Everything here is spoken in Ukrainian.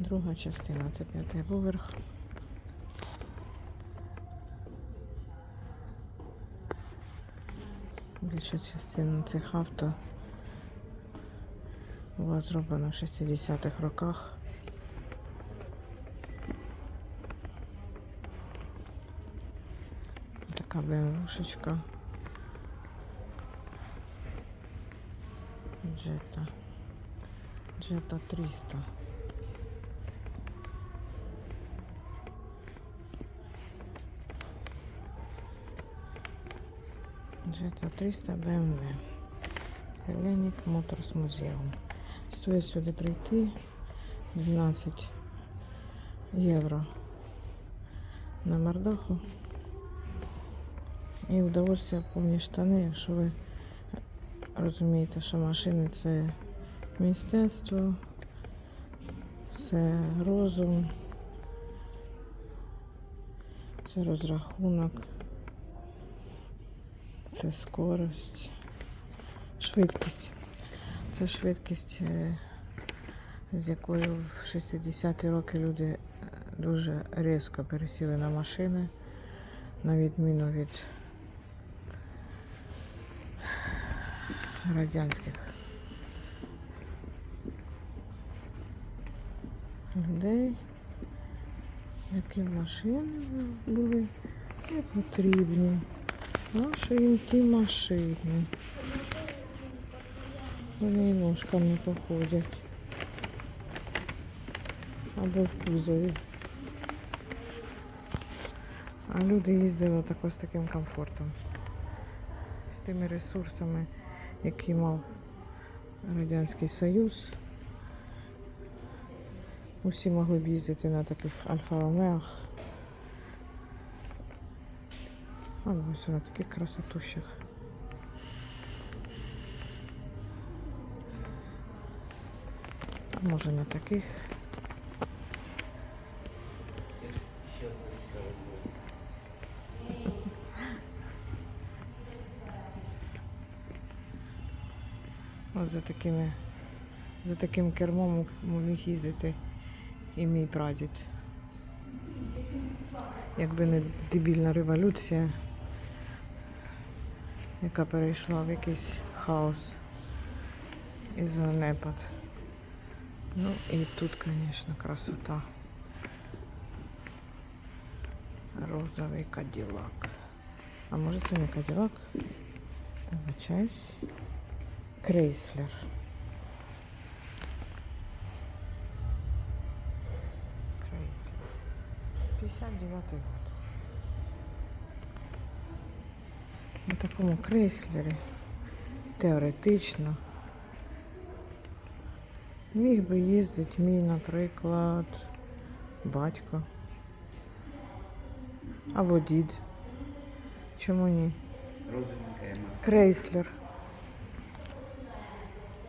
Друга частина, це п'ятий поверх. Більша частина цих авто була зроблена в 60-х роках. Така БМВшечка. Джета. Джета 300. Джета 300 BMW. Hellenic Motors Museum. Стоїть сюди прийти 12 євро на мордаху. І удовольствие повні штани, якщо ви розумієте, що машини це мистецтво, це розум, це розрахунок, це скорость, швидкість. Це швидкість, е, з якою в 60-ті роки люди е, дуже різко пересіли на машини, на відміну від радянських людей, які машини були не потрібні. Ті машини? Вони і ножками походять. Або в кузові. А люди їздили так ось таким комфортом. З тими ресурсами, які мав Радянський Союз. Усі могли б їздити на таких Альфа-Ромеах. Ось на таких красотущих. А може на таких. Ось за такими, за таким кермом міг їздити і мій прадід. Якби не дебільна революція, яка перейшла в якийсь хаос і занепад. Ну і тут, звісно, красота. Розовий каділак. А може це не каділак? Вибачаюсь. Крейслер. Крейслер. 59 год. На такому крейслері теоретично міг би їздити мій, наприклад, батько або дід. Чому ні? Крейслер.